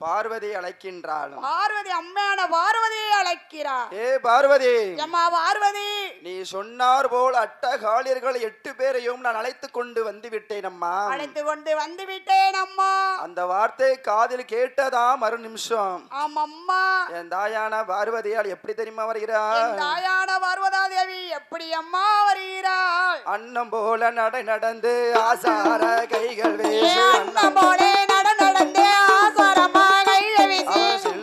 பார்வதி அழைக்கின்றாள். பார்வதி அம்மையான பார்வதியை அழைக்கிறார் ஏ பார்வதி அம்மா பார்வதி. நீ சொன்னார் போல் அட்டகாளியர்கள் எட்டு பேரையும் நான் அழைத்து கொண்டு வந்து விட்டேன் அம்மா. அழைத்து கொண்டு வந்து விட்டேன் அம்மா. அந்த வார்த்தை காதில் கேட்டதா மறு நிமிஷம் ஆமம்மா. என் தாயான பார்வதியால் எப்படி தெரியுமா வருகிறார் தாயான பார்வதா தேவி எப்படி அம்மா வருகிறாள்? அன்னம் போல நடை நடந்து ஆசார கைகள் வீசு அண்ணன் போலே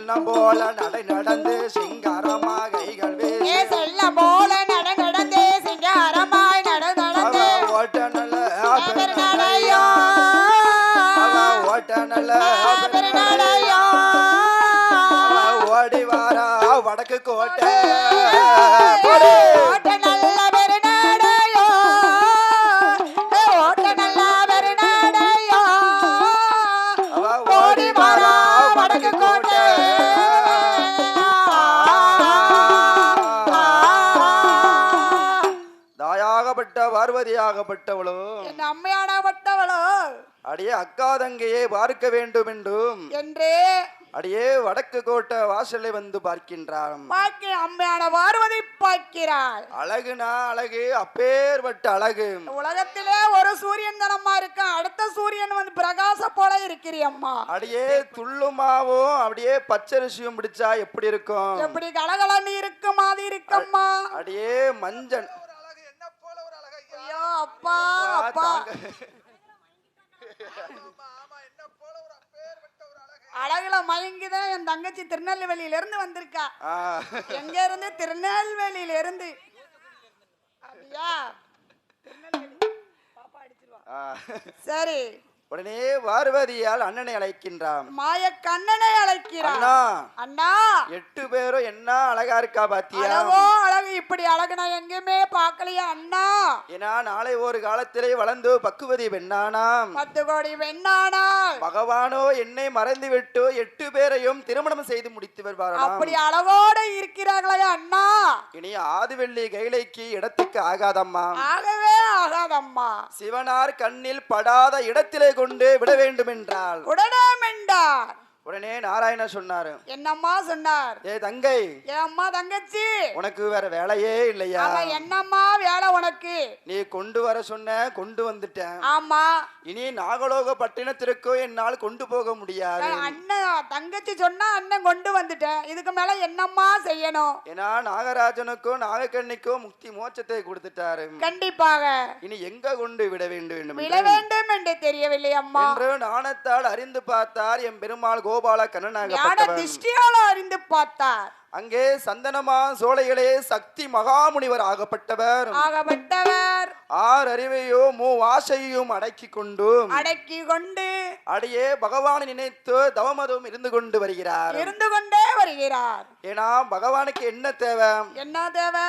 சின்னம் போல நடை நடந்து சிங்காரமா கைகள் வீசு ஏ செல்ல போல நட நடந்து சிங்காரமாய் நட நடந்து ஓட்ட நல்ல ஓட்ட நல்ல ஓடி வாரா வடக்கு கோட்டை. பார்வதியாகப்பட்டவளோ? என் அம்மையானப்பட்டவளோ? அடியே அக்கா தங்கையை பார்க்க வேண்டும் என்றும் என்று. அடியே வடக்கு கோட்டை வாசலை வந்து பார்க்கின்றான் பாக்கி அம்மையான பார்வதி பார்க்கிறாள். அழகுனா அழகு அப்பேர்பட்ட அழகு. உலகத்திலே ஒரு சூரியன் தனமா இருக்க? அடுத்த சூரியன் வந்து பிரகாச போல இருக்கிறி அம்மா அடியே துள்ளுமாவும் அப்படியே பச்சரிசியும் பிடிச்சா எப்படி இருக்கும்? எப்படி கலகலன்னு இருக்கு மாதிரி இருக்கம்மா. அடியே மஞ்சள். அப்பா அப்பா அழகுல மயங்கிதான் என் தங்கச்சி திருநெல்வேலியில இருந்து வந்திருக்கா எங்க இருந்து திருநெல்வேலியில இருந்து அப்படியா. சரி. உடனே பார்வதியால் அண்ணனை அழைக்கின்றான். மாய கண்ணனை அழைக்கிறார் அண்ணா எட்டு பேரும் என்ன அழகா இருக்கா பாத்தியா? அழகோ அழகு இப்படி அழகு நான் எங்கேயுமே பார்க்கலையா அண்ணா! ஏன்னா நாளை ஒரு காலத்திலே வளர்ந்து பக்குவதி பெண்ணானாம். பத்து கோடி வெண்ணானால் பகவானோ என்னை மறந்து விட்டு எட்டு பேரையும் திருமணம் செய்து முடித்து வருவாராம். அப்படி அழகோடு இருக்கிறார்களே அண்ணா! இனி ஆதிவெள்ளி கைலைக்கு இடத்துக்கு ஆகாதம்மா. ஆகவே ஆகாதம்மா. சிவனார் கண்ணில் படாத இடத்திலே கொண்டு விட வேண்டும் என்றால் உடனே மெண்டார் உடனே நாராயண சொன்னாரு என்னம்மா சொன்னார். ஏ தங்கை என் அம்மா தங்கச்சி? உனக்கு வேற வேலையே இல்லையா? என்னம்மா வேலை உனக்கு? நீ கொண்டு வர சொன்ன கொண்டு வந்துட்டேன். ஆமா. இனி நாகலோக பட்டினத்திற்கு என்னால் கொண்டு போக முடியாது. அண்ணன் தங்கச்சி சொன்னா அண்ணன் கொண்டு வந்துட்டேன். இதுக்கு மேல என்னம்மா செய்யணும்? ஏன்னா நாகராஜனுக்கும் நாகக்கண்ணிக்கும் முக்தி மோட்சத்தை கொடுத்துட்டாரு. கண்டிப்பாக. இனி எங்க கொண்டு விட வேண்டும் விட வேண்டும் என்று தெரியவில்லை அம்மா. என்று நாணத்தால் அறிந்து பார்த்தார் என் பெருமாள் கோபால கண்ணனாகப்பட்டவர் திருஷ்டியால அறிந்து பார்த்தார். அங்கே சந்தனமா சோலைகளே சக்தி மகாமுனிவர் ஆகப்பட்டவர். ஆகப்பட்டவர். ஆர் அறிவையோ மூ வாசையும் அடக்கி கொண்டு அடக்கி கொண்டு. அடியே பகவானை நினைத்து தவமதம் இருந்து கொண்டு வருகிறார். இருந்து கொண்டே வருகிறார். ஏன்னா பகவானுக்கு என்ன தேவை? என்ன தேவை?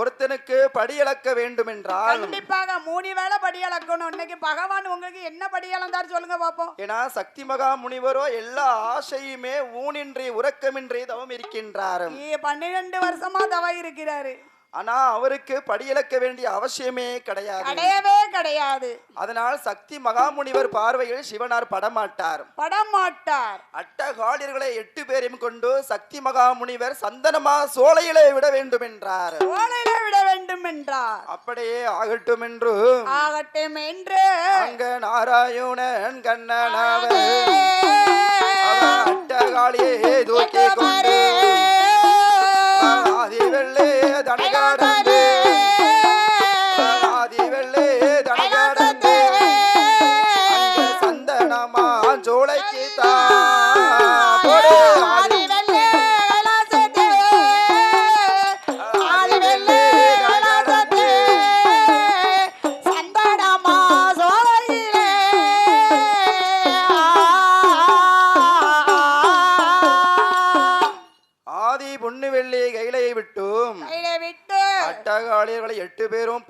ஒருத்தனுக்கு படியளக்க வேண்டும் என்றால் கண்டிப்பாக மூணு வேளை படி அளக்கணும். இன்னைக்கு பகவான் உங்களுக்கு என்ன படி அளந்தாரு சொல்லுங்க பாப்போம். ஏன்னா சக்தி மகா முனிவரோ எல்லா ஆசையுமே ஊனின்றி உறக்கமின்றி தவம் இருக்கின்றார். ஈ, பன்னிரெண்டு வருஷமா தவ இருக்கிறாரு. ஆனா அவருக்கு படியளக்க வேண்டிய அவசியமே கிடையாது. கிடையவே கிடையாது. அதனால் சக்தி மகாமுனிவர் பார்வையில் சிவனார் படமாட்டார். படம் மாட்டார் அட்டகாலியர்களை எட்டு பேரையும் கொண்டு சக்தி மகாமுனிவர் சந்தனமா சோலையிலே விட வேண்டும் என்றார் ஓலையில விட வேண்டும் என்றார் அப்படியே ஆகட்டும் என்று. ஆகட்டும் என்று. அங்க நாராயணன் கண்ணனாவர் அவன் அட்டகாலியை தூக்கி கொண்டு ஆதி வெள்ளே தனகாடந்து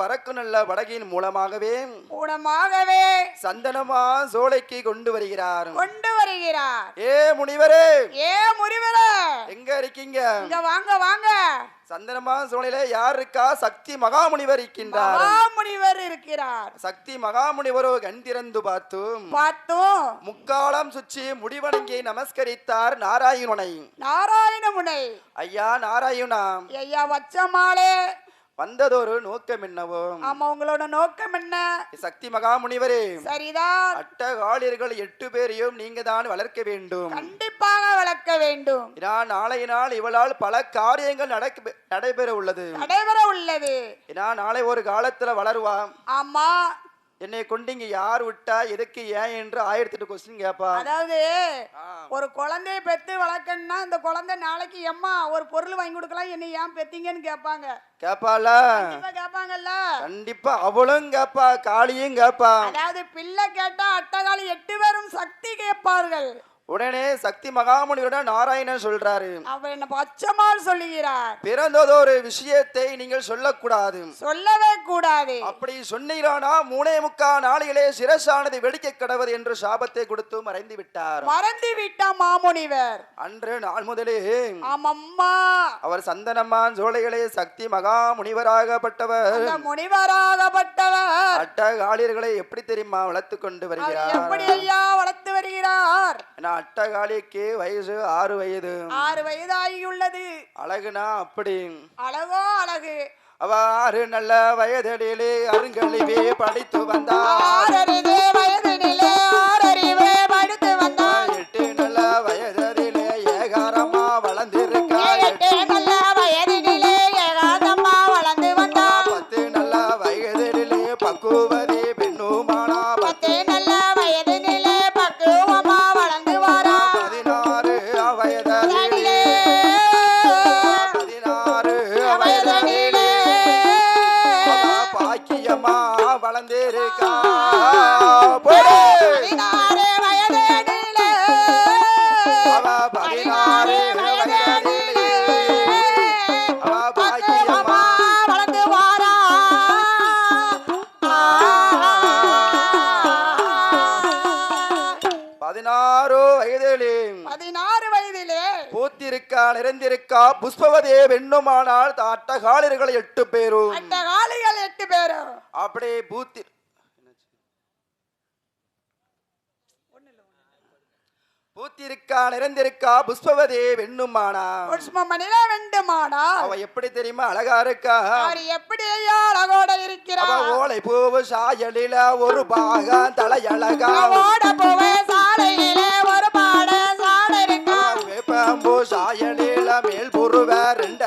எட்டு பேரும் பறக்கு நல்ல படகின் மூலமாகவே ஊனமாகவே சந்தனமா சோலைக்கு கொண்டு வருகிறார். கொண்டு வருகிறார். ஏ முனிவரே! ஏ முறிவரே எங்க இருக்கீங்க? இங்க வாங்க வாங்க. சந்தனமா சோலையில யார் இருக்கா சக்தி மகாமுனிவர் இருக்கின்றார்? மகாமுனிவர் இருக்கிறார். சக்தி மகாமுனிவரோ கண் திறந்து பார்த்தும். பார்த்தோம். முக்காலம் சுற்றி முடிவணங்கி நமஸ்கரித்தார் நாராயணனை. நாராயணமுனை. ஐயா நாராயணா. ஐயா வச்சமாலே வந்ததொரு நோக்கம் என்னவோ ஆமா உங்களோட நோக்கம் என்ன சக்தி மகாமுனிவரே. சரிதான். அட்டகாளியர்கள் எட்டு பேரையும் நீங்க தான் வளர்க்க வேண்டும். கண்டிப்பாக வளர்க்க வேண்டும். ஏன்னா நாளைய நாள் இவளால் பல காரியங்கள் நடக்க நடைபெற உள்ளது நடைபெற உள்ளது ஏன்னா நாளை ஒரு காலத்துல வளருவா ஆமா என்னை கொண்டு இங்க யார் விட்டா எதுக்கு ஏன் என்று ஆயிரத்தி எட்டு கொஸ்டின் கேப்பா. அதாவது ஒரு குழந்தைய பெத்து வளர்க்கணும்னா இந்த குழந்தை நாளைக்கு எம்மா ஒரு பொருள் வாங்கி கொடுக்கலாம் என்ன ஏன் பெத்தீங்கன்னு கேட்பாங்க கேப்பாள? கண்டிப்பா கேட்பாங்கல்ல கண்டிப்பா அவளும் கேப்பா காளியும் கேப்பா. அதாவது பிள்ளை கேட்டா அட்டகாலி எட்டு பேரும் சக்தி கேட்பார்கள். உடனே சக்தி மகாமுனியுடன் நாராயணன் சொல்றாரு. அவர் என்ன பச்சைமால் சொல்லுகிறார். பிறந்ததொரு விஷயத்தை நீங்கள் சொல்லக்கூடாது. சொல்லவே கூடாது. அப்படி சொன்னீரானா மூணே முக்கா நாளிலே சிரசானது வெடிக்க கடவது என்று சாபத்தை கொடுத்து மறைந்து விட்டார். மறந்து விட்டா மாமுனிவர். அன்று நாள் முதலே ஆமம்மா. அவர் சந்தனம்மான் சோலைகளே சக்தி மகா முனிவராகப்பட்டவர் முனிவராகப்பட்டவர். அட்டகாளியர்களை எப்படி தெரியுமா வளர்த்து கொண்டு வருகிறார்? எப்படி ஐயா வளர்த்து வருகிறார்? அட்டகாளிக்கு வயசு ஆறு வயது. ஆறு வயதாகியுள்ளது. அழகுனா அப்படி. அழகோ அழகு. அவ ஆறு நல்ல வயதிலே அருங்கழிவே படித்து வந்தார். ஆறறிவு பூத்திருக்கா நிறைந்திருக்கா புஷ்பவதே வெண்ணுமானால் அட்டகாலிர்கள் எட்டு பேரும். எட்டு பேரும். அப்படியே பூத்தி பூத்திருக்கா நிறைந்திருக்கா புஷ்பவதே வெண்ணுமானா புஷ்பமணில வேண்டுமானா? அவ எப்படி தெரியுமா அழகா இருக்கா? அவர் எப்படி ஐயா அழகோட அவ இருக்கிறார். ஓலை பூவு சாயலில ஒரு பாகம் தலையழகா ஓட போவே சாலையிலே ஒரு இருக்கா வேப்பம்பூ சாய மேல் புருவ ரெண்டு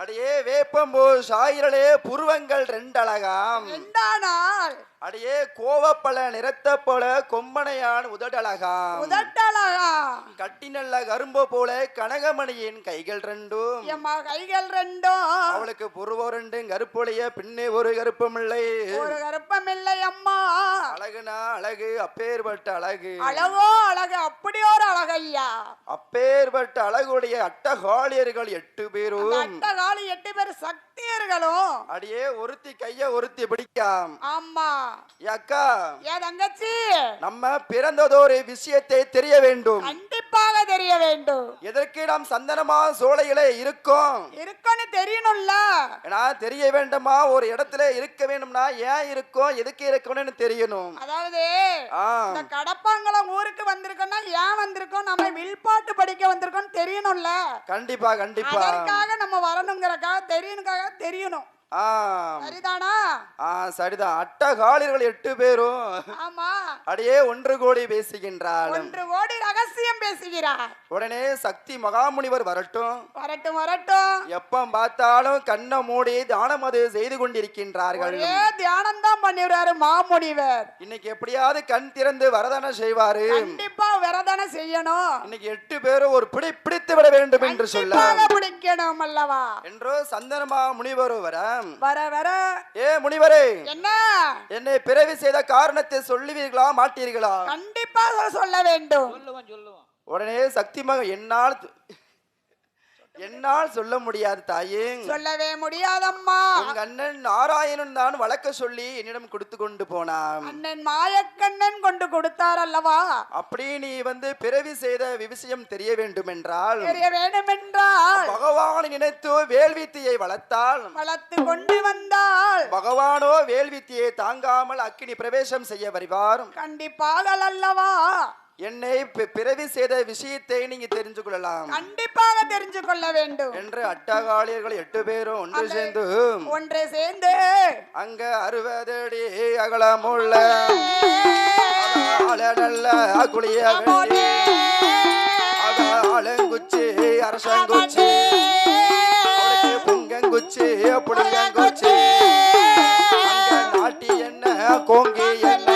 அடியே வேப்பம்பூ சாயிரலே புருவங்கள் ரெண்டழகாம். எண்டானால் அடியே கோவப்பல நிறத்த போல கொம்பனையான் உதடழகாம். உதட்டழகா கட்டி நல்ல கரும்பு போல கனகமணியின் கைகள் ரெண்டும். எம்மா கைகள் ரெண்டும். அவளுக்கு புருவம் ரெண்டும் கருப்பொழிய பின்னே ஒரு கருப்பமில்லை. ஒரு கருப்பமில்லை அம்மா. அழகுனா அழகு அப்பேர்பட்ட அழகு. அழகோ அழகு அப்படி ஒரு அழகையா அப்பேர்பட்ட அழகுடைய அட்டகாளியர்கள் எட்டு பேரும். அட்டகாளி எட்டு பேர் சக்தியர்களும் அடியே ஒருத்தி கைய ஒருத்தி பிடிக்காம். ஆமா. அக்கா ஏ தங்கச்சி. நம்ம பிறந்ததொரு விஷயத்தை தெரிய வேண்டும். கண்டிப்பாக தெரிய வேண்டும். எதற்கு நாம் சந்தனமா சோலையில இருக்கோம்? இருக்குன்னு தெரியணும்ல. ஏன்னா தெரிய வேண்டுமா? ஒரு இடத்துல இருக்க வேண்டும்னா ஏன் இருக்கோம்? எதுக்கு இருக்கணும்னு தெரியணும். அதாவது இந்த கடப்பாங்குளம் ஊருக்கு வந்திருக்கோம்னா ஏன் வந்திருக்கோம்? நம்ம வில்பாட்டு படிக்க வந்திருக்கோம். தெரியணும்ல? கண்டிப்பா கண்டிப்பா. அதற்காக நம்ம வரணுங்கிறக்காக தெரியணுக்காக தெரியணும். சரிதானா? சரிதான். அட்டகாலிர்கள் எட்டு பேரும் ஆமா. அடியே ஒன்று கோடி பேசுகின்றாள் ஒன்று கோடி ரகசியம் பேசுகிறார். உடனே சக்தி மகாமுனிவர் வரட்டும். வரட்டும் வரட்டும். எப்ப பார்த்தாலும் கண்ணை மூடி தானம் அது செய்து கொண்டிருக்கின்றார்கள். தியானம் தான் பண்ணிடுறாரு மாமுனிவர். இன்னைக்கு எப்படியாவது கண் திறந்து வரதானம் செய்வாரு. கண்டிப்பா விரதனை செய்யணும். இன்னைக்கு எட்டு பேரும் ஒரு பிடி பிடித்து விட வேண்டும் என்று சொல்ல பிடிக்கணும் அல்லவா? என்றோ சந்தனமா முனிவர் வர வர வர. ஏ முனிவரே. என்ன? என்னை பிறவி செய்த காரணத்தை சொல்லுவீர்களா மாட்டீர்களா? கண்டிப்பாக சொல்ல வேண்டும். உடனே சக்தி மகன் என்னால் என்னால் சொல்ல முடியாது தாயே. சொல்லவே முடியாதம்மா. உங்க அண்ணன் நாராயணன் தான் வழக்க சொல்லி என்னிடம் கொடுத்து கொண்டு போனான். அண்ணன் மாயக்கண்ணன் கொண்டு கொடுத்தார் அல்லவா? அப்படி நீ வந்து பிறவி செய்த விவசியம் தெரிய வேண்டும் என்றால் தெரிய வேண்டுமென்றால் பகவான் நினைத்து வேள்வித்தியை வளர்த்தால் வளர்த்து கொண்டு வந்தால் பகவானோ வேள்வித்தியை தாங்காமல் அக்கினி பிரவேசம் செய்ய வருவார். கண்டிப்பாக அல்லவா? என்னை பிறவி செய்த விஷயத்தை நீங்க தெரிஞ்சு கொள்ளலாம் கண்டிப்பாக தெரிஞ்சு கொள்ள வேண்டும். என்று அட்டகாளியர்கள் எட்டு பேரும் ஒன்று சேர்ந்து ஒன்றை சேர்ந்து அங்க அறுபது அடி அகலமுள்ள நல்ல குளிய ஆலங்குச்சி அரசங்குச்சி புங்கங்குச்சி அங்க நாட்டி என்ன கோங்கி என்ன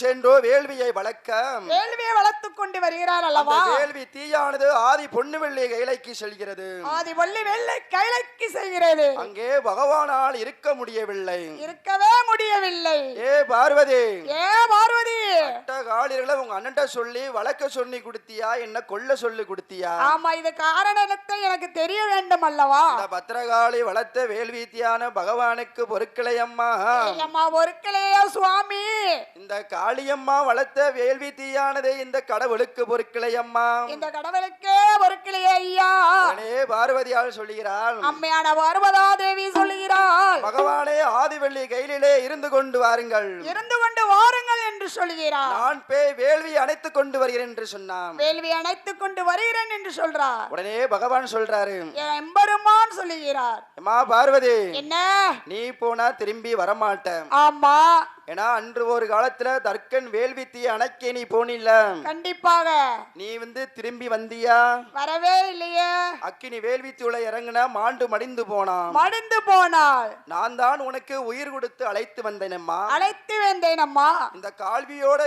சென்றோ வேள்வியை வளர்க்க. வேள்வி வளர்த்துக் கொண்டு வருகிறார் அந்த அல்லவா வேள்வி ஆதி பொன்னுவெள்ளி கைலைக்கு செல்கிறது. ஆதி வள்ளி வெள்ளை கைலைக்கு செய்கிறது அங்கே பகவானால் இருக்க முடியவில்லை. இருக்கவே முடியவில்லை. ஏ பார்வதி. ஏ பார்வதி. அட்டகாளியர்களை உங்க அண்ணன்ட்ட சொல்லி வளர்க்க சொல்லி கொடுத்தியா? என்ன கொல்ல சொல்லி கொடுத்தியா? ஆமா இது காரணத்தை எனக்கு தெரிய வேண்டும் அல்லவா? இந்த பத்திரகாளி வளர்த்த வேள்வீத்தியான பகவானுக்கு பொருட்களை அம்மா. அம்மா ஒருக்கலையா சுவாமி? இந்த காளியம்மா வளர்த்த வேள்வீத்தியானது இந்த கடவுளுக்கு பொருட்களை அம்மா. இந்த கடவுளுக்கே ஒருக்கலையே ஐயா பார்வதியால் சொல்லுகிறாள். அம்மையான பார்வதா தேவி சொல்லுகிறாள். பகவானே ஆதிவள்ளி கையிலே இருந்து கொண்டு வாருங்கள். இருந்து கொண்டு வாருங்கள் என்று சொல்கிறார் நான் போய் வேள்வி அணைத்துக் கொண்டு வருகிறேன் என்று சொன்னான். வேள்வி அணைத்துக் கொண்டு வருகிறேன் என்று சொல்றார். உடனே பகவான் சொல்றாரு. எம்பெருமான் சொல்லுகிறார். அம்மா பார்வதி என்ன? நீ போனா திரும்பி வரமாட்ட ஆமா. ஏன்னா அன்று ஒரு காலத்துல தர்க்கன் வேள்வி தீ அணைக்க நீ போனில்ல. கண்டிப்பாக. நீ வந்து திரும்பி வந்தியா? வரவே இல்லையே. அக்கினி வேள்வி தீவுல இறங்குன மாண்டு மடிந்து போனான். மடிந்து போனாள். நான் தான் உனக்கு உயிர் கொடுத்து அழைத்து வந்தேனம்மா. அழைத்து வந்தேன் அம்மா இந்த கால்வியோட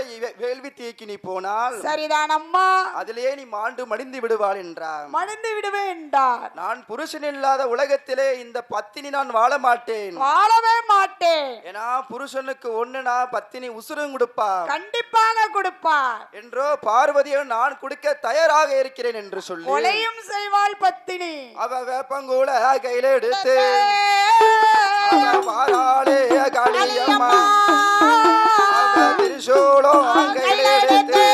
வேள்வி தீக்கு நீ போனால். சரிதான் அம்மா அதிலே நீ மாண்டு மடிந்து விடுவாள் என்றார் மடிந்து விடுவேன் என்றார். நான் புருஷன் இல்லாத உலகத்திலே இந்த பத்தினி நான் வாழ மாட்டேன். வாழவே மாட்டேன். ஏன்னா புருஷனுக்கு ஒண்ணுனா பத்தினி உசுரும் கொடுப்பா கண்டிப்பாக கொடுப்பார். என்றோ பார்வதியை நான் கொடுக்க தயாராக இருக்கிறேன் என்று சொல்லி கொலையும் செய்வாள் பத்தினி. அவ வேப்பங்கூட கையில எடுத்து வாராளே காளியம்மா. அவ திரிசூலம் கையில எடுத்து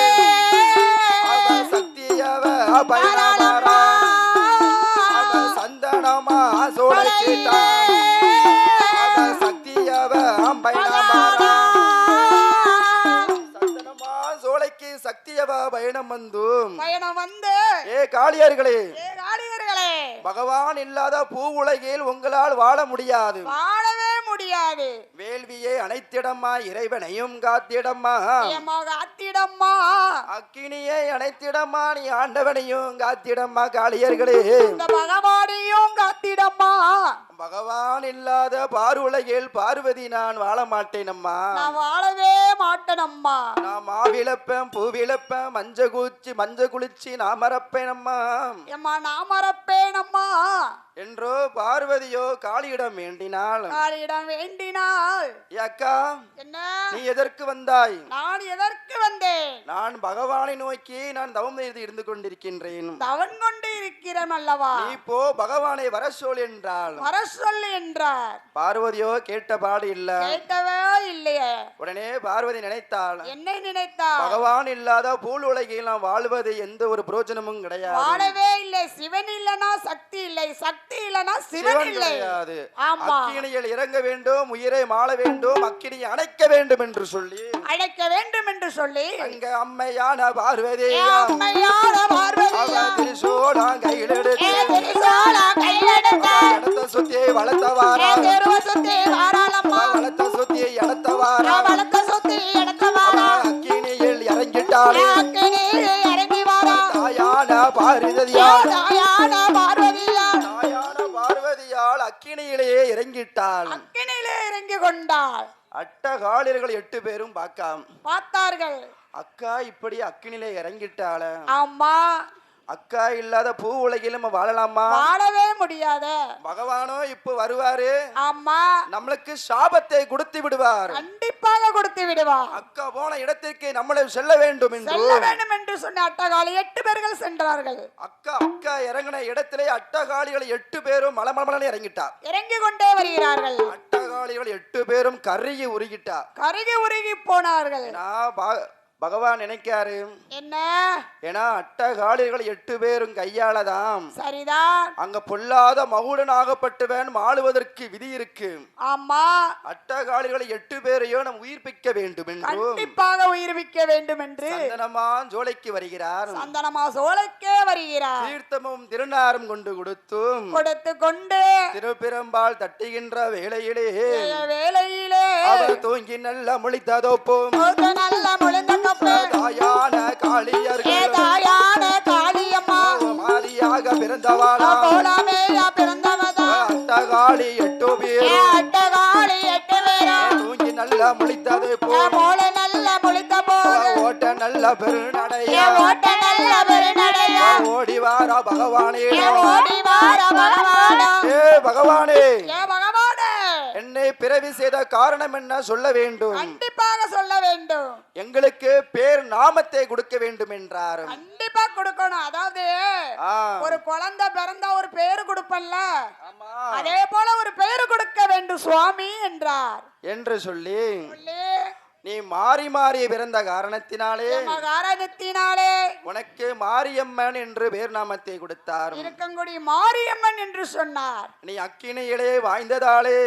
அவ சக்தியவ பயணமாறா சோலைக்கு சக்தியவ பயணம் வந்து. பயணம் வந்து. ஏ காளியர்களே ஏ காளியர்களே. பகவான் இல்லாத பூ உலகில் உங்களால் வாழ முடியாது. வாழவே முடியாது. வேள்வியை அனைத்திடம்மா இறைவனையும் காத்திடம்மா. ஏமாக அத்திடம்மா அக்கினியை அனைத்திடம்மா நீ ஆண்டவனையும் காத்திடம்மா காளியர்களே. இந்த பகவானையும் காத்திடம்மா. பகவான் இல்லாத பாருலகில் பார்வதி நான் வாழ மாட்டேனம்மா. நான் வாழவே மாட்டேனம்மா. நான் மாவிழப்பேன் பூவிழப்பேன் மஞ்ச குச்சி மஞ்ச குளிச்சு நான் மறப்பேனம்மா. ஏம்மா நான் மறப்பேனம்மா. என்றோ பார்வதியோ காளியிடம் வேண்டினாள். காளியிடம் வேண்டினாள். அக்கா என்ன? நீ எதற்கு வந்தாய்? நான் எதற்கு வந்தேன்? நான் பகவானை நோக்கி நான் தவம் செய்து இருந்து கொண்டிருக்கின்றேன். தவன் கொண்டு இருக்கிறேன் அல்லவா? நீ போ பகவானை வர சொல் என்றாள். வர சொல்லு என்றார். பார்வதியோ கேட்டபாடு இல்ல. கேட்கவே இல்லையே. உடனே பார்வதி நினைத்தாள். என்னை நினைத்தார் பகவான் இல்லாத பூல் உலகில் நாம் வாழ்வது எந்த ஒரு பிரயோஜனமும் கிடையாது. வாழவே இல்லை. சிவன் இல்லனா சக்தி இல்லை. சக்தி இல்லனா சிவன் இல்லை. கிடையாது. அக்கினியில் இறங்க வேண்டும் உயிரை மாள வேண்டும் அக்கினியை அணைக்க வேண்டும் என்று சொல்லி. அழைக்க வேண்டும் என்று சொல்லி அங்க அம்மையான பார்வதி ஏ அம்மையார பார்வதியா. திரிசூலம் கையில் எடுத்து சுத்தி வளர்த்தவாரா? சுத்தி வளர்த்த சுத்தி இடத்தவாரா வளர்த்த சுத்தி அக்கினியில் அக்கினியிலே இறங்கி வாரா தாயான ஏ பாரதியா தாயான பார்வதியா? தாயான பார்வதியால் அக்கினியிலேயே இறங்கிட்டாள். அக்கினியிலே இறங்கி கொண்டாள் அட்டகாலியர்கள் எட்டு பேரும் பார்க்காம். பார்த்தார்கள். அக்கா இப்படி அக்கினிலே இறங்கிட்டாள? அம்மா அக்கா இல்லாத பூ உலகிலும் வாழலாமா? வாழவே முடியாத. பகவானோ இப்ப வருவாரு. அம்மா நம்மளுக்கு சாபத்தை கொடுத்து விடுவார். கண்டிப்பாக கொடுத்து விடுவா அக்கா போன இடத்திற்கு நம்மளை செல்ல வேண்டும் என்று. செல்ல வேண்டும் என்று சொன்ன அட்டகாலி எட்டு பேர்கள் சென்றார்கள். அக்கா அக்கா இறங்கின இடத்திலே அட்டகாளிகள் எட்டு பேரும் மலமலமலன்னு இறங்கிட்டா இறங்கி கொண்டே வருகிறார்கள். அட்டகாளிகள் எட்டு பேரும் கருகி உருகிட்டா கருகி உருகி போனார்கள். நான் பகவான் நினைக்காரு என்ன? ஏன்னா அட்டகாளிகள் எட்டு பேரும் கையாளதாம். சரிதான். அங்க பொல்லாத மகுடன் ஆகப்பட்டவன் ஆளுவதற்கு விதி இருக்கு. ஆமா. அட்டகாளிகளை எட்டு பேரையும் நாம் உயிர்ப்பிக்க வேண்டும் என்றும் கண்டிப்பாக உயிர்விக்க வேண்டும் என்று சந்தனமான் ஜோலைக்கு வருகிறார். சந்தனமா சோலைக்கே வருகிறார். தீர்த்தமும் திருநாரும் கொண்டு கொடுத்தும் கொடுத்து கொண்டு திருப்பிரம்பால் தட்டுகின்ற வேளையிலே வேலையிலே அவர் தூங்கி நல்ல முழித்ததோப்பும் மூத்த நல்ல முழுந்த தாயான காளியர்கள். தாயான காளியம்மா. மாதியாக பிறந்தவாளா. கோலாமேயா பிறந்தவதா. அட்டகாளி எட்டு ஏ பேரும் அட்டகாளி எட்டு பேரா. தூங்கி நல்ல முழித்தது ஏ போல் மோள நல்ல முழித்த போது ஓட்ட நல்ல ஏ பெருநடையா ஓட்ட நல்ல பெருநடையா. ஓடி வாரா பகவானே. ஏ ஓடி வார பகவானா. ஏ பகவானே. ஏ பகவானே. என்னை பிறவி செய்த காரணம் என்ன சொல்ல வேண்டும்? கண்டிப்பாக சொல்ல வேண்டும். எங்களுக்கு பேர் நாமத்தை கொடுக்க வேண்டும் என்றார். கண்டிப்பா கொடுக்கணும். அதாவது ஒரு குழந்தை பிறந்தா ஒரு பேரு கொடுப்பல்ல. அதே போல ஒரு பேரு கொடுக்க வேண்டும் சுவாமி என்றார். என்று சொல்லி நீ மாறி மாறி பிறந்த காரணத்தினாலே மகாராஜத்தினாலே உனக்கு மாரியம்மன் என்று பேர் நாமத்தை கொடுத்தார். இருக்கங்குடி மாரியம்மன் என்று சொன்னார். நீ அக்கினியிலே வாய்ந்ததாலே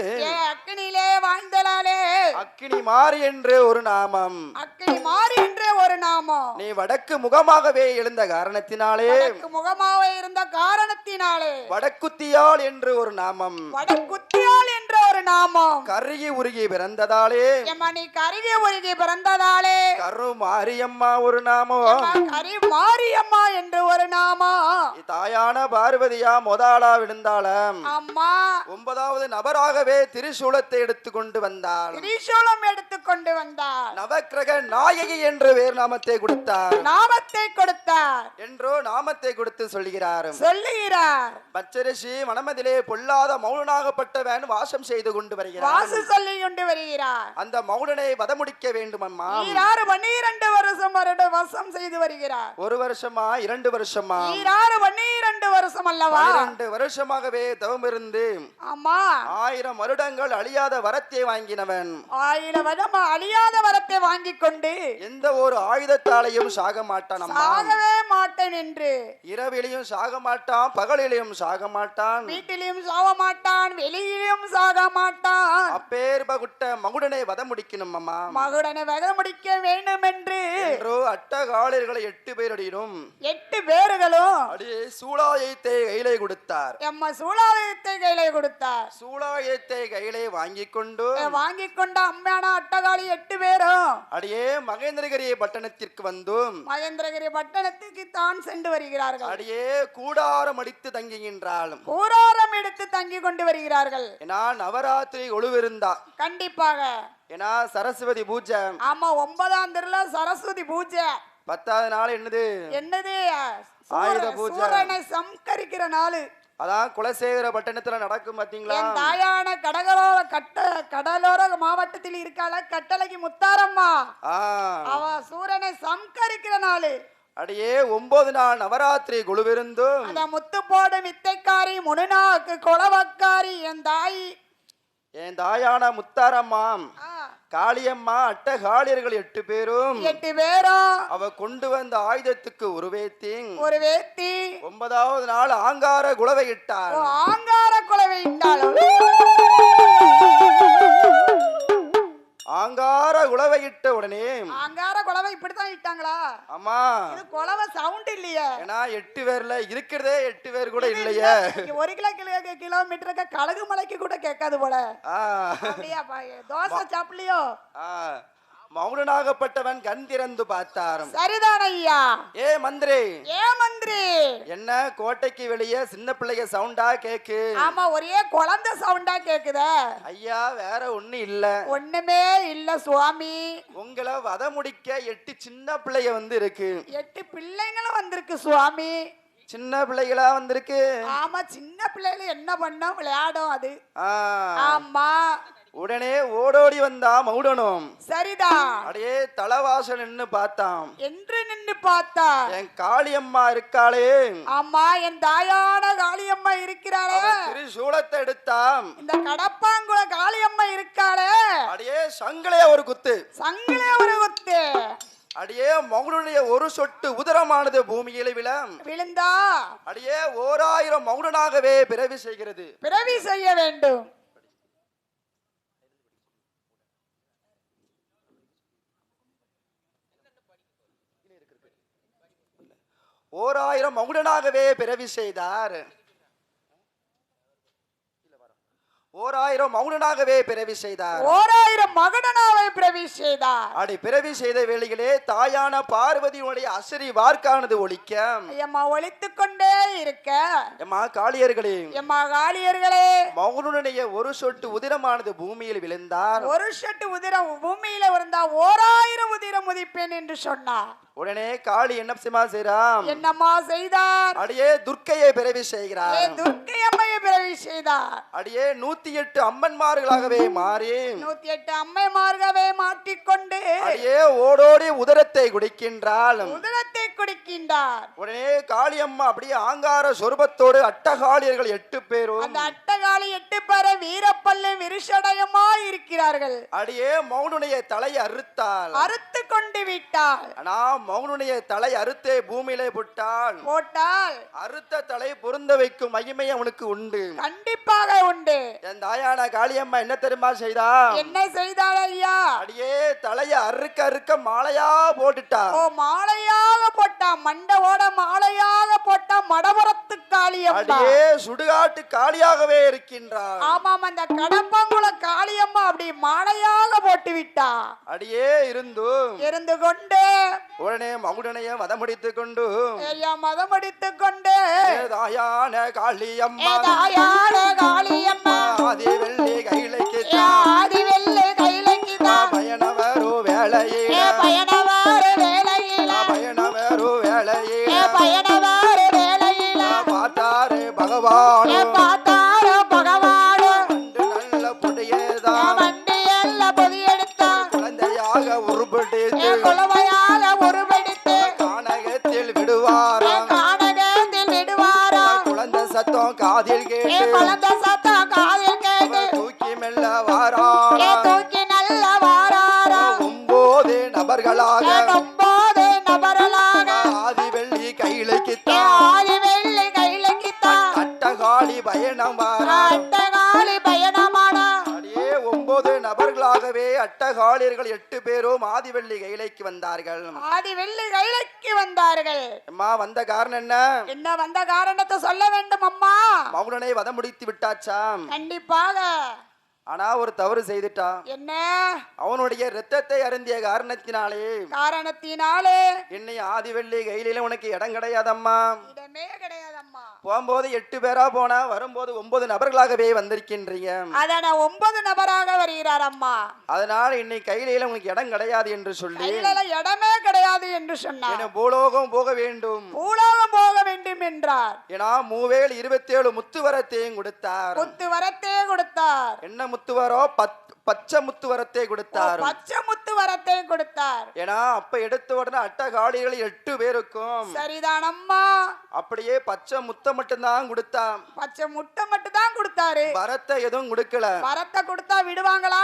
அக்கினியிலே வாழ்ந்தலாலே அக்கினி மாறி என்று ஒரு நாமம். அக்கினி மாறி என்றே ஒரு நாமம். நீ வடக்கு முகமாகவே எழுந்த காரணத்தினாலே முகமாக இருந்த காரணத்தினாலே வடக்குத்தியாள் என்று ஒரு நாமம். வடக்குத்தியால் என்ற ஒரு நாமம் கருகி உருகி பிறந்ததாலே. நீ கருகி உருகி பிறந்ததாலே. கரு மாரியம்மா ஒரு நாமம் கரி மாரியம்மா என்று ஒரு நாமம் தாயான பார்வதியா முதலா விழுந்தாளம். அம்மா. ஒன்பதாவது நபராகவே திரிசூலத்தை எடுத்து கொண்டு வந்தாள். திரிசூலம் எடுத்துக்கொண்டு வந்தார் நவக்கிரக நாயகி என்று வேறு நாமத்தை கொடுத்தார். நாமத்தை கொடுத்தார். என்றோ நாமத்தை கொடுத்து சொல்கிறார் சொல்லுகிறார். பச்சரிஷி மனமதிலே பொல்லாத மௌனனாகப்பட்டவன் வாசம் செய்து கொண்டு வருகிறான் வாசு சொல்லி கொண்டு வருகிறார். அந்த மௌனனை வதமுடிக்க வேண்டும் அம்மா. ஈராறு பன்னிரண்டு வருஷம் வருட வசம் செய்து வருகிறார். ஒரு வருஷமா இரண்டு வருஷமா? ஈராறு பன்னிரண்டு வருஷம் அல்லவா? பனிரெண்டு வருஷமாகவே தவம் இருந்து ஆமா ஆயிரம் வருடங்கள் அழியாத வரத்தை வாங்கினவன். ஆயிரம் வதம் அழியாத வரத்தை வாங்கி கொண்டு எந்த ஒரு ஆயுதத்தாலையும் சாக மாட்டான் சாகவே மாட்டேன் என்று. இரவிலையும் சாக மாட்டான் பகலிலையும் சாக மாட்டான். வீட்டிலும் சாக மாட்டான் வெளியிலும் சாக மாட்டான். அப்பேர் பகுட்ட மகுடனை வத முடிக்கணும் அம்மா. மகுடனை வக முடிக்க வேண்டும் என்று அட்டகாலர்களை எட்டு பேரடியிலும் எட்டு பேர்களும் அடியே சூளாயத்தை கையிலே கொடுத்தார். எம்ம சூழாலயத்தை கையில கொடுத்தார். சூளாயத்தை கையிலே வாங்கி கொண்டு வாங்கி கொண்ட அம்மையான அட்டகாளி எட்டு பேரும். அடியே மகேந்திரகிரி பட்டணத்திற்கு வந்தும் மகேந்திரகிரி பட்டணத்துக்கு தான் சென்று வருகிறார்கள். அடியே கூடாரம் அடித்து தங்குகின்றாள். கூறாரம் எடுத்து தங்கி கொண்டு வருகிறார்கள். ஏன்னா நவராத்திரி ஒழுவிருந்தா. கண்டிப்பாக. ஏன்னா சரஸ்வதி பூஜை. ஆமா ஒன்பதாம் திருல சரஸ்வதி பூஜை. பத்தாவது நாள் என்னது? என்னது? ஆயுத பூஜை. சூரனை சம்கரிக்கிற நாளு. அதான் குலசேகர பட்டணத்துல நடக்கும் பாத்தீங்களா? தாயான கடலோர கட்ட கடலோர மாவட்டத்தில் இருக்காள கட்டளைக்கு முத்தாரம்மா. அவ சூரனை சம்கரிக்கிற நாளு. அடியே ஒன்பது நாள் நவராத்திரி குழுவிருந்தும். அத முத்து போடு மித்தைக்காரி முனுநாக்கு குளவக்காரி என் தாய். என் தாயான முத்தாரம்மாம் ஆ, காளியம்மா அட்டகாளியர்கள் எட்டு பேரும் எட்டு பேரும் அவ கொண்டு வந்த ஆயுதத்துக்கு உருவேத்தி ஒரு வேத்தி ஒன்பதாவது நாள் ஆங்கார குலவை ஓ, இட்டார் ஆங்கார குலவை இட்டாலும் ஆங்கார குலவை இட்ட உடனே ஆங்கார குலவை இப்படித்தான் இட்டாங்களா? அம்மா இது குலவை சவுண்ட் இல்லையே. ஏன்னா எட்டு பேர்ல இருக்கிறதே எட்டு பேர் கூட இல்லையே. ஒரு கிலோ கிலோ கிலோமீட்டருக்கு கழுகு மலைக்கு கூட கேட்காது போல. அப்படியா தோசை சாப்பிடலையோ? மௌனனாகப்பட்டவன் கண் திறந்து பார்த்தாரும். சரிதான் ஐயா ஏ மந்திரி. ஏ மந்திரி. என்ன கோட்டைக்கு வெளியே சின்ன பிள்ளைங்க சவுண்டா கேக்கு? ஆமா ஒரே குழந்தை சவுண்டா கேக்குதே. ஐயா வேற ஒண்ணு இல்ல. ஒண்ணுமே இல்ல சுவாமி. உங்களை வத முடிக்க எட்டு சின்ன பிள்ளைங்க வந்து இருக்கு எட்டு பிள்ளைங்களும் வந்திருக்கு சுவாமி. சின்ன பிள்ளைகளா வந்திருக்கு? ஆமா சின்ன பிள்ளைகள் என்ன பண்ணோம்? விளையாடும் அது. ஆமா. உடனே ஓடோடி வந்தா மௌடனும். சரிதான் அடையே தலவாசல் நின்னு பார்த்தான். என்று நின்று பார்த்தா என் காளியம்மா இருக்காளே. ஆமா என் தாயான காளியம்மா இருக்கிறாளே. திரிசூலத்தை எடுத்தாம் இந்த கடப்பாங்குள காளியம்மா இருக்காளே. அடியே சங்கிலிய ஒரு குத்து. சங்கிலே ஒரு குத்து. அடியே மௌனுடைய ஒரு சொட்டு உதரமானது பூமியில விழ விழுந்தா? அடியே ஓராயிரம் மௌனனாகவே பிறவி செய்கிறது. பிறவி செய்ய வேண்டும். ஓராயிரம் மகுடனாகவே பிறவி செய்தார். ஓராயிரம் மௌனனாகவே பிறவி செய்தார். ஓராயிரம் மகடனாவை பிறவி செய்தார். அடி பிறவி செய்த வேளையிலே தாயான பார்வதியுடைய அசரி வார்க்கானது ஒழிக்க ஐயம்மா ஒழித்து கொண்டே இருக்க. எம்மா காளியர்களே. எம்மா காளியர்களே. மௌனுடைய ஒரு சொட்டு உதிரமானது பூமியில் விழுந்தார். ஒரு ஷட்டு உதிரம் பூமியில இருந்தா ஓராயிரம் உதிரம் உதிப்பேன் என்று சொன்னார். உடனே காளி என்ன செய்மா செய்றாம் என்னம்மா செய்தார்? அடியே துர்க்கையை பிறவி செய்கிறார். துர்க்கை அம்மையை பிறவி செய்தார். அடியே நூத்தி எட்டு அம்மன்மார்களாகவே மாறி நூத்தி எட்டு அம்மைமார்கவே மாட்டிக்கொண்டு அடியே ஓடோடி உதரத்தை குடிக்கின்றாள். உதிரத்தை குடிக்கின்றார். உடனே காளியம்மா அப்படியே ஆங்கார சொருபத்தோடு அட்டகாளியர்கள் எட்டு பேரும் அந்த அட்டகாளி எட்டு பேர வீரப்பல்லு விருஷடயமா இருக்கிறார்கள். அடியே மௌனுடைய தலையை அறுத்தாள். அறுத்து கொண்டு விட்டாள். ஆனா மௌனுடைய தலை அறுத்தே பூமியிலே புட்டாள். போட்டால் அறுத்த தலை பொருந்த வைக்கும் மகிமை அவனுக்கு உண்டு. கண்டிப்பாக உண்டு. தாயான காளியம்மா என்ன தெரியுமா செய்தா? என்ன செய்தாள் ஐயா? அடியே தலைய அறுக்க அறுக்க மாலையா போட்டுட்டா? ஓ மாலையாக போட்டா மண்டவோட மாலையாக போட்டா மடபுறத்து காளியம்மா அடியே சுடுகாட்டு காளியாகவே இருக்கின்றார் ஆமாம் அந்த கடப்பங்குள காளியம்மா அப்படி மாலையாக போட்டு விட்டா அடியே இருந்தும். இருந்து கொண்டு. உடனே மகுடனைய வதமுடித்து கொண்டு. ஐயா மதம் அடித்துக் கொண்டு. தாயான காளியம்மா. ஏதாயான காளியம்மா. ஆதி வெள்ளி கைலைக்கு ஏ குழந்தை சத்தம் காதில் ஏ கேட்டு குழந்தை சத்தம் அட்டகாளியர்கள் எட்டு பேரும் ஆதிவெள்ளி கைலைக்கு வந்தார்கள். ஆதி வெள்ளி கைலைக்கு வந்தார்கள். அம்மா வந்த காரணம் என்ன? என்ன வந்த காரணத்தை சொல்ல வேண்டும் அம்மா. மௌனனை வதம் முடித்து விட்டாச்சாம்? கண்டிப்பாக. ஆனா ஒரு தவறு செய்துட்டான் என்ன? அவனுடைய இரத்தத்தை அருந்திய காரணத்தினாலே. காரணத்தினாலே. என்னை ஆதிவெள்ளி கையில உனக்கு இடம் கிடையாதம்மா. இடமே கிடையாதம்மா. போகும்போது எட்டு பேரா போனா வரும்போது ஒன்பது நபர்களாகவே வந்திருக்கின்றீங்க. அதான ஒன்பது நபராக வருகிறார் அம்மா அதனால இன்னைக்கு கையில உங்களுக்கு இடம் கிடையாது என்று சொல்லி. இடமே கிடையாது என்று சொன்னார். பூலோகம் போக வேண்டும். பூலோகம் போக வேண்டும் என்றார். ஏன்னா மூவேல் இருபத்தேழு முத்துவரத்தையும் கொடுத்தார். முத்து வரத்தே கொடுத்தார். என்ன முத்துவரோ பச்சை முத்துவரத்தை கொடுத்தார். பச்சை முத்து வரத்தை கொடுத்தார். ஏன்னா அப்ப எடுத்த உடனே அட்டகாளிகள் எட்டு பேருக்கும். சரிதான் அம்மா அப்படியே பச்சை முத்தை மட்டும்தான் கொடுத்தான் பச்சை முட்டை மட்டும் தான் கொடுத்தாரு. வரத்தை எதுவும் கொடுக்கல. வரத்தை கொடுத்தா விடுவாங்களா?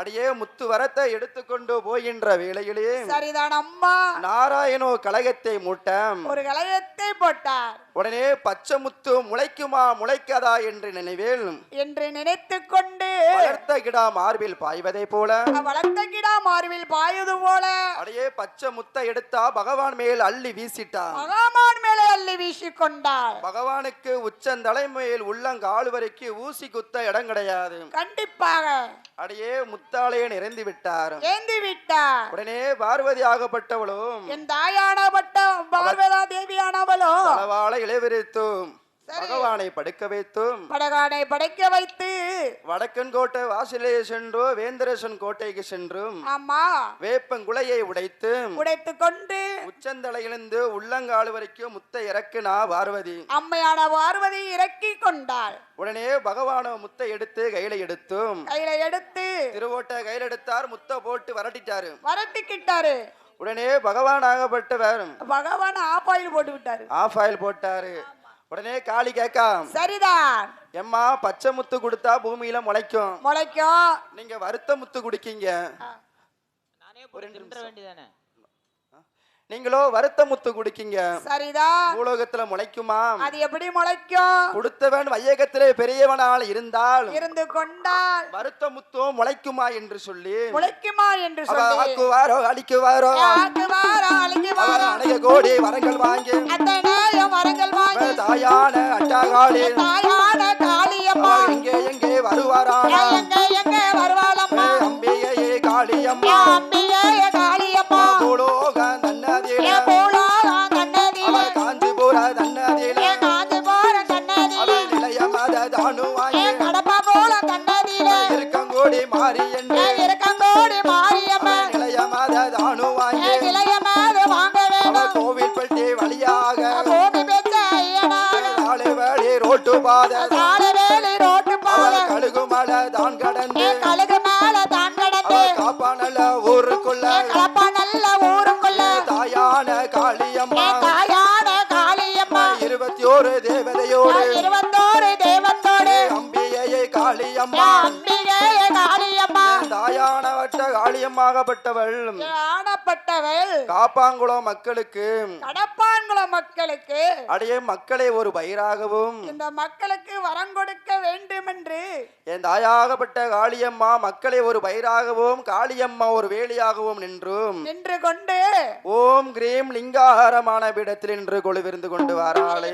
அடியே முத்து வரத்தை எடுத்துக்கொண்டு போகின்ற வேளையிலே சரிதான் அம்மா நாராயணோ கழகத்தை மூட்டம். ஒரு கலையத்தை போட்டார். உடனே பச்சை முத்து முளைக்குமா முளைக்காதா என்று நினைவில். என்று நினைத்து கொண்டு வளர்த்த கிடா மார்பில் பாய்வதை போல. வளர்த்த கிடா மார்பில் பாயுது போல. அடையே பச்சை முத்தை எடுத்தா பகவான் மேல் அள்ளி வீசிட்டான். மகாமான் மேலே அள்ளி வீசிக்கொண்டாள் பகவானுக்கு உச்சந்தலை மேல் உள்ளங்கால் வரைக்கும் ஊசி குத்த இடம் கிடையாது. கண்டிப்பாக. அடையே முத்தாளையே நிறைந்து விட்டார். ஏந்தி விட்டார். உடனே பார்வதி ஆகப்பட்டவளும் என் தாயானப்பட்ட பார்வதா தேவியானவளோ தளவாள இளைவிரித்தும் பகவானை படுக்க வைத்தும் படகானை படைக்க வைத்து வடக்கன் கோட்டை வாசலே சென்றோ வேந்தரசன் கோட்டைக்கு சென்றும் ஆமா. வேப்பங்குலையை உடைத்து உடைத்து கொண்டு உச்சந்தலையிலிருந்து உள்ளங்கால் வரைக்கும் முத்தை இறக்குனா பார்வதி. அம்மையான பார்வதி இறக்கி கொண்டாள். உடனே பகவான முத்தை எடுத்து கையில எடுத்தும் கையில எடுத்து திருவோட்டை கையில எடுத்தார் முத்தை போட்டு வரட்டிட்டாரு. வரட்டிக்கிட்டாரு உடனே பகவான் ஆகப்பட்டவர். பகவான் ஆப்பாயில் போட்டு விட்டாரு. ஆஃப் ஆயில் போட்டாரு. உடனே காளி கேக்கா சரிதான் எம்மா பச்சை முத்து கொடுத்தா பூமியில முளைக்கும். முளைக்கும். நீங்க வருத்த முத்து குடிக்கீங்க. நீங்களோ வருத்த முத்து குடிக்கீங்க. சரிதான் பூலோகத்துல முளைக்குமா? அது எப்படி முளைக்கும்? கொடுத்தவன் வையகத்திலே பெரியவனால் இருந்தால் இருந்து கொண்டால் வருத்த முத்தும் முளைக்குமா என்று சொல்லி முளைக்குமா என்று சொல்லி. ஆக்குவாரோ அழிக்குவாரோ? ஆக்கு வாரா அழுகி அவர் வாரா அநேக கோடி வரங்கள் வாங்கி அத்தனையும் வரங்கள் வாங்கி தாயான அட்டாகாளி தாயான காளியம்மா. எங்கே எங்கே வருவாரானா எங்க எங்க வருவாளம்மா? அம்பிகையே காளியம்மா. அம்பியே காளியம்மா. பூலோக என் பூலோக அவர் காஞ்சிபுர தன்னதில என் காஞ்சு போற கண்ணதிலே அவர் நிலையமத தானு வாங்கி கடப்பா போல இருக்கங்கோடி மாறி என்று இருக்கங்கோடி மாரியம்மா. வேணும் கோவில்பட்டி வழியாக ரோட்டு பாத ரோட்டு பால அவர் கழுகுமலை தான் கடந்து. கழுகு மேல தான் கடந்து. அவர் காப்பானல ஊருக்குள்ள. என் கலப்பா நல்ல ஊருக்குள்ள தாயான காளியம்மா. தாயான காளியம்மா. இருபத்தி ஓரு தேவதையோடு. இருபத்தோரு என் அம்பிகை காளியம்மா. ஆனப்பட்டவள் காப்பாங்குளம் மக்களுக்கு. கடப்பான்குளம் மக்களுக்கு. அடைய மக்களை ஒரு பயிராகவும். இந்த மக்களுக்கு வரம் கொடுக்க வேண்டும் என்று என் தாயாகப்பட்ட காளியம்மா மக்களை ஒரு பயிராகவும் காளியம்மா ஒரு வேலியாகவும் நின்றும். நின்று கொண்டு ஓம் கிரீம் லிங்காகாரமான பீடத்தில் நின்று கொழுவிருந்து கொண்டு வாராளே.